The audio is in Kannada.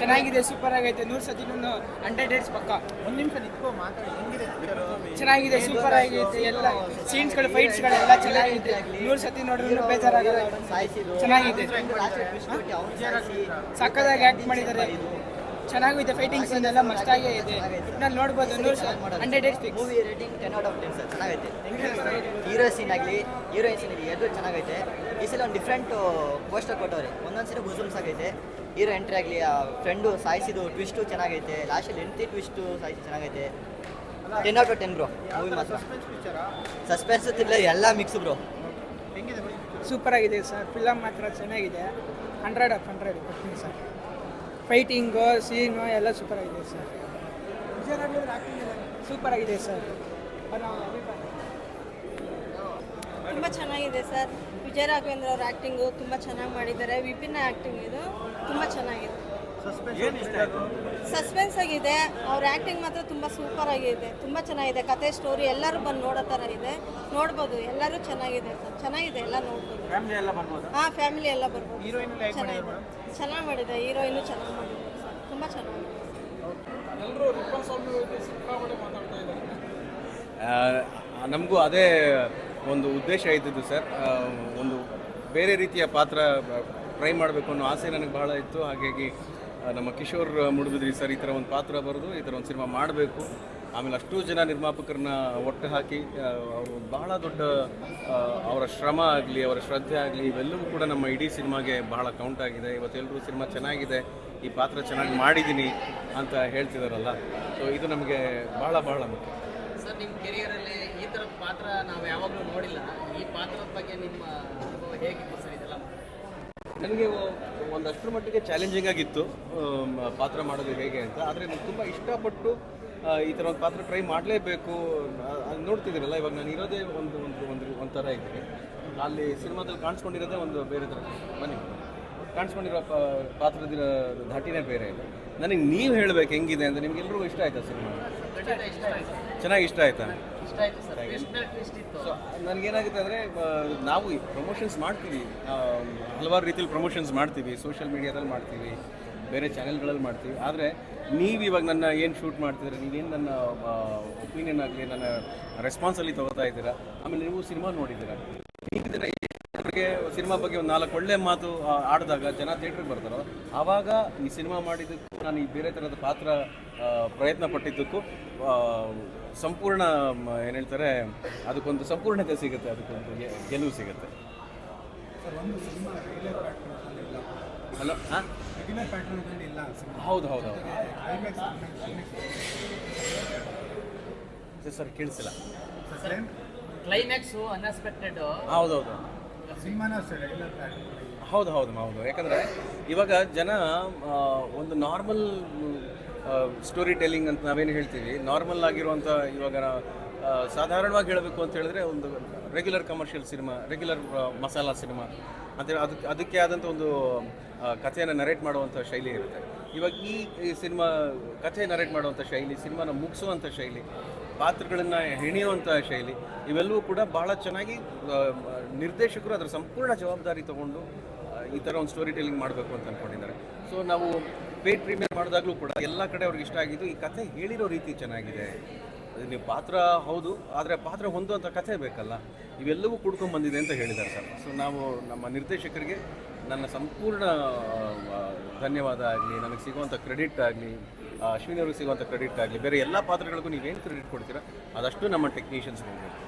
ಚೆನ್ನಾಗಿದೆ ಸೂಪರ್ ಆಗೈತೆ. ನೂರು ಸತಿನೂ ಹಂಡ್ರೆಡ್ ಡೇಟ್ಸ್ ಪಕ್ಕ. ಒಂದು ನಿಮಿಷ ನಿಂತ್ಕೋ ಮಾತಾಡಿ ಹೆಂಗಿದೆ? ಚೆನ್ನಾಗಿದೆ ಸೂಪರ್ ಆಗೈತೆ. ಎಲ್ಲ ಸೀನ್ಸ್ಗಳು ಫೈಟ್ಸ್ಗಳೆಲ್ಲ ಚೆನ್ನಾಗಿದೆ. ನೂರು ಸತಿ ನೋಡಿದ್ರು ಬೇಜಾರಾಗಲ್ಲ ಚೆನ್ನಾಗಿದೆ. ಸಕ್ಕದಾಗಿ ಆ್ಯಕ್ಟ್ ಮಾಡಿದ್ದಾರೆ. ಚೆನ್ನಾಗಿದೆ ಫೈಟಿಂಗ್ ಸೀನ್ ಎಲ್ಲ ಮಸ್ತಾಗೇ ಇದೆ. ನಾನು ನೋಡ್ಬೋದು ನೂರು hundred dates fix movie rating ten out of ten sir ಚೆನ್ನಾಗೈತೆ. ಹೀರೋ ಸೀನ್ ಆಗಲಿ ಹೀರೋಯಿನ್ ಸೀನ್ ಆಗಲಿ ಎರಡು ಚೆನ್ನಾಗೈತೆ. ಈ ಸಲ ಒಂದು ಡಿಫ್ರೆಂಟ್ ಪೋಸ್ಟರ್ ಕೊಟ್ಟವ್ರೆ. ಒಂದೊಂದು ಸರಿ ಗುಜುಮ್ಸ್ ಆಗೈತೆ. ಹೀರೋ ಎಂಟ್ರಿ ಆಗಲಿ ಆ ಫ್ರೆಂಡು ಸಾಯಿಸಿದ್ದು ಟ್ವಿಸ್ಟು ಚೆನ್ನಾಗೈತೆ. ಲಾಸ್ಟಲ್ಲಿ ಎಂಟಿ ಟ್ವಿಸ್ಟು ಸಾಯಿಸಿ ಚೆನ್ನಾಗೈತೆ. Ten out of ten bro movie ಮಾತ್ರ. ಸಸ್ಪೆನ್ಸ್ ಥ್ರಿಲ್ಲರ್ ಎಲ್ಲ ಮಿಕ್ಸ್ ಬ್ರೋ ಹೆಂಗಿದೆ ಬರೀ ಸೂಪರ್ ಆಗಿದೆ ಸರ್ ಫಿಲಮ್ ಮಾತ್ರ ಚೆನ್ನಾಗಿದೆ. ಹಂಡ್ರೆಡ್ ಆಫ್ ಹಂಡ್ರೆಡ್ ಕೊಡ್ತೀನಿ ಸರ್ ಫೈಟಿಂಗು ಸೀನು ಎಲ್ಲ ಸೂಪರ್ ಆಗಿದೆ ಸರ್ ಸೂಪರ್ ಆಗಿದೆ ಸರ್ ತುಂಬ ಚೆನ್ನಾಗಿದೆ ಸರ್ ವಿಜಯ ರಾಘವೇಂದ್ರ ಅವ್ರ ಆ್ಯಕ್ಟಿಂಗು ತುಂಬ ಚೆನ್ನಾಗಿ ಮಾಡಿದ್ದಾರೆ. ವಿಭಿನ್ನ ಆ್ಯಕ್ಟಿಂಗ್ ಇದು. ತುಂಬ ಚೆನ್ನಾಗಿದೆ. ಸಸ್ಪೆನ್ಸ್ ಆಗಿದೆ. ಅವ್ರ ಆ್ಯಕ್ಟಿಂಗ್ ಮಾತ್ರ ತುಂಬ ಸೂಪರ್ ಆಗಿದೆ. ತುಂಬ ಚೆನ್ನಾಗಿದೆ. ಕತೆ ಸ್ಟೋರಿ ಎಲ್ಲರೂ ಬಂದು ನೋಡೋ ಥರ ಇದೆ. ನೋಡ್ಬೋದು. ಎಲ್ಲರೂ ಚೆನ್ನಾಗಿದೆ ಸರ್ ಚೆನ್ನಾಗಿದೆ ಎಲ್ಲ ನೋಡ್ಬೋದು. ಹಾಂ ಫ್ಯಾಮಿಲಿ ಎಲ್ಲ ಬರ್ಬೋದು. ಫ್ಯಾಮಿಲಿ ಎಲ್ಲ ಹೇಗ್ ಚೆನ್ನಾಗಿದೆ. ಚೆನ್ನಾಗಿ ಮಾಡಿದೆ ಹೀರೋಯಿನು ಚೆನ್ನಾಗಿ ಮಾಡಿದೆ ಸರ್. ತುಂಬ ಚೆನ್ನಾಗಿದೆ ನಮಗೂ ಅದೇ ಒಂದು ಉದ್ದೇಶ ಇದ್ದಿದ್ದು ಸರ್. ಒಂದು ಬೇರೆ ರೀತಿಯ ಪಾತ್ರ ಟ್ರೈ ಮಾಡಬೇಕು ಅನ್ನೋ ಆಸೆ ನನಗೆ ಬಹಳ ಇತ್ತು. ಹಾಗಾಗಿ ನಮ್ಮ ಕಿಶೋರ್ ಮುಡುಬಿದ್ರಿ ಸರ್ ಈ ಥರ ಒಂದು ಪಾತ್ರ ಬರೆದು ಈ ಥರ ಒಂದು ಸಿನಿಮಾ ಮಾಡಬೇಕು. ಆಮೇಲೆ ಅಷ್ಟು ಜನ ನಿರ್ಮಾಪಕರನ್ನ ಒಟ್ಟು ಹಾಕಿ ಅವರು ಬಹಳ ದೊಡ್ಡ ಅವರ ಶ್ರಮ ಆಗಲಿ, ಅವರ ಶ್ರದ್ಧೆ ಆಗಲಿ, ಇವೆಲ್ಲವೂ ಕೂಡ ನಮ್ಮ ಇಡೀ ಸಿನಿಮಾಗೆ ಬಹಳ ಕೌಂಟ್ ಆಗಿದೆ. ಇವತ್ತೆಲ್ಲರೂ ಸಿನಿಮಾ ಚೆನ್ನಾಗಿದೆ, ಈ ಪಾತ್ರ ಚೆನ್ನಾಗಿ ಮಾಡಿದ್ದೀನಿ ಅಂತ ಹೇಳ್ತಿದಾರಲ್ಲ. ಸೊ ಇದು ನಮಗೆ ಬಹಳ ಬಹಳ ಮುಖ್ಯ. ಸರ್, ನಿಮ್ಮ ಕೆರಿಯರಲ್ಲಿ ಈ ಥರದ ಪಾತ್ರ ನಾವು ಯಾವಾಗಲೂ ನೋಡಿಲ್ಲ. ಈ ಪಾತ್ರದ ಬಗ್ಗೆ ನಿಮ್ಮ ಅನುಭವ ಹೇಗಿತ್ತು ಸರ್ ಇದೆಲ್ಲ? ನನಗೆ ಒಂದಷ್ಟರ ಮಟ್ಟಿಗೆ ಚಾಲೆಂಜಿಂಗ್ ಆಗಿತ್ತು ಪಾತ್ರ ಮಾಡೋದು ಹೇಗೆ ಅಂತ. ಆದರೆ ನಾನು ತುಂಬ ಇಷ್ಟಪಟ್ಟು ಈ ಥರ ಒಂದು ಪಾತ್ರ ಟ್ರೈ ಮಾಡಲೇಬೇಕು. ನೋಡ್ತಿದ್ದೀರಲ್ಲ ಇವಾಗ ನಾನು ಇರೋದೇ ಒಂದು ಒಂದು ಒಂದು ಒಂಥರ ಇದ್ದೀನಿ. ಅಲ್ಲಿ ಸಿನಿಮಾದಲ್ಲಿ ಕಾಣಿಸ್ಕೊಂಡಿರೋದೇ ಒಂದು ಬೇರೆ ಥರ. ಬನ್ನಿ. ಕಾಣಿಸ್ಕೊಂಡಿರೋ ಪಾತ್ರದ ಧಾಟಿನೇ ಬೇರೆ ಇದೆ ನನಗೆ ನೀವು ಹೇಳಬೇಕು ಹೆಂಗಿದೆ ಅಂತ ನಿಮಗೆಲ್ಲರಿಗೂ ಇಷ್ಟ ಆಯ್ತಾ ಸಿನಿಮಾ? ಖಂಡಿತ ಇಷ್ಟ ಆಯ್ತು. ಚೆನ್ನಾಗಿ ಇಷ್ಟ ಆಯ್ತಾ? ಇಷ್ಟ ಆಯ್ತು ಸರ್. ಟ್ವಿಸ್ಟ್ ಮೇಲೆ ಟ್ವಿಸ್ಟ್ ಇತ್ತು. ಸೊ ನನಗೇನಾಗುತ್ತೆ ಅಂದರೆ ನಾವು ಪ್ರಮೋಷನ್ಸ್ ಮಾಡ್ತೀವಿ. ಹಲವಾರು ರೀತಿಯಲ್ಲಿ ಪ್ರಮೋಷನ್ಸ್ ಮಾಡ್ತೀವಿ. ಸೋಷಿಯಲ್ ಮೀಡಿಯಾದಲ್ಲಿ ಮಾಡ್ತೀವಿ. ಬೇರೆ ಚಾನೆಲ್ಗಳಲ್ಲಿ ಮಾಡ್ತೀವಿ. ಆದರೆ ನೀವು ಇವಾಗ ನನ್ನ ಏನು ಶೂಟ್ ಮಾಡ್ತಿದ್ರೆ ನೀವೇನು ನನ್ನ ಒಪಿನಿಯನ್ ಆಗಲಿ ನನ್ನ ರೆಸ್ಪಾನ್ಸಲ್ಲಿ ತಗೋತಾ ಇದ್ದೀರಾ? ಆಮೇಲೆ ನೀವು ಸಿನಿಮಾ ನೋಡಿದ್ದೀರಾ? ನೀವಿದ್ದೀರಾ ಅವ್ರಿಗೆ ಸಿನಿಮಾ ಬಗ್ಗೆ ಒಂದು ನಾಲ್ಕು ಒಳ್ಳೆ ಮಾತು ಆಡಿದಾಗ ಜನ ಥಿಯೇಟ್ರಿಗೆ ಬರ್ತಾರೋ. ಆವಾಗ ಈ ಸಿನಿಮಾ ಮಾಡಿದ್ದಕ್ಕೂ ನಾನು ಈ ಬೇರೆ ಥರದ ಪಾತ್ರ ಪ್ರಯತ್ನ ಪಟ್ಟಿದ್ದಕ್ಕೂ ಸಂಪೂರ್ಣ ಏನು ಹೇಳ್ತಾರೆ ಅದಕ್ಕೊಂದು ಸಂಪೂರ್ಣತೆ ಸಿಗುತ್ತೆ ಅದಕ್ಕೊಂದು ಗೆಲುವು ಸಿಗುತ್ತೆ. ಹಲೋ ಹಾಂ? ಹೌದು ಹೌದು ಹೌದು. ಸರ್ ಕೇಳಿಸಿಲ್ಲ. ಕ್ಲೈಮ್ಯಾಕ್ಸು ಅನ್ಎಕ್ಸ್ಪೆಕ್ಟೆಡ್ ಹೌದೌದು ಹೌದು ಹೌದು ಹೌದು. ಯಾಕಂದರೆ ಇವಾಗ ಜನ ಒಂದು ನಾರ್ಮಲ್ ಸ್ಟೋರಿ ಟೆಲ್ಲಿಂಗ್ ಅಂತ ನಾವೇನು ಹೇಳ್ತೀವಿ. ನಾರ್ಮಲ್ ಆಗಿರುವಂಥ ಇವಾಗ ಸಾಧಾರಣವಾಗಿ ಹೇಳಬೇಕು ಅಂತ ಹೇಳಿದ್ರೆ ಒಂದು regular commercial cinema regular masala cinema ಅಂತೇಳಿ ಅದಕ್ಕೆ ಅದಕ್ಕೆ ಆದಂಥ ಒಂದು ಕಥೆಯನ್ನು ನರೇಟ್ ಮಾಡುವಂಥ ಶೈಲಿ ಇರುತ್ತೆ. ಇವಾಗ ಈ ಸಿನಿಮಾ ಕಥೆ ನರೇಟ್ ಮಾಡುವಂಥ ಶೈಲಿ ಸಿನಿಮಾನ ಮುಗಿಸುವಂಥ ಶೈಲಿ ಪಾತ್ರಗಳನ್ನು ಹೆಣೆಯುವಂಥ ಶೈಲಿ, ಇವೆಲ್ಲವೂ ಕೂಡ ಬಹಳ ಚೆನ್ನಾಗಿ ನಿರ್ದೇಶಕರು ಅದರ ಸಂಪೂರ್ಣ ಜವಾಬ್ದಾರಿ ತಗೊಂಡು ಈ ಥರ ಒಂದು ಸ್ಟೋರಿ ಟೆಲ್ಲಿಂಗ್ ಮಾಡಬೇಕು ಅಂತ ಅಂದ್ಕೊಂಡಿದ್ದಾರೆ ಸೊ ನಾವು ಪೇಡ್ ಪ್ರೀಮಿಯರ್ ಮಾಡಿದಾಗಲೂ ಕೂಡ ಎಲ್ಲ ಕಡೆ ಅವ್ರಿಗೆ ಇಷ್ಟ ಆಗಿದ್ದು, ಈ ಕಥೆ ಹೇಳಿರೋ ರೀತಿ ಚೆನ್ನಾಗಿದೆ. ನೀವು ಪಾತ್ರ ಹೌದು, ಆದರೆ ಪಾತ್ರ ಹೊಂದುವಂಥ ಕಥೆ ಬೇಕಲ್ಲ. ಇವೆಲ್ಲವೂ ಕೂಡ್ಕೊಂಡು ಬಂದಿದೆ ಅಂತ ಹೇಳಿದ್ದಾರೆ ಸರ್. ಸೊ ನಾವು ನಮ್ಮ ನಿರ್ದೇಶಕರಿಗೆ ನನ್ನ ಸಂಪೂರ್ಣ ಧನ್ಯವಾದ ಆಗಲಿ, ನನಗೆ ಸಿಗುವಂಥ ಕ್ರೆಡಿಟ್ ಆಗಲಿ ಅಶ್ವಿನಿ ಅವ್ರಿಗೆ ಸಿಗುವಂಥ ಕ್ರೆಡಿಟ್ ಆಗಲಿ, ಬೇರೆ ಎಲ್ಲ ಪಾತ್ರಗಳಿಗೂ ನೀವೇನು ಕ್ರೆಡಿಟ್ ಕೊಡ್ತೀರಾ ಅದಷ್ಟು ನಮ್ಮ ಟೆಕ್ನಿಷಿಯನ್ಸ್ ಹೋಗಬೇಕು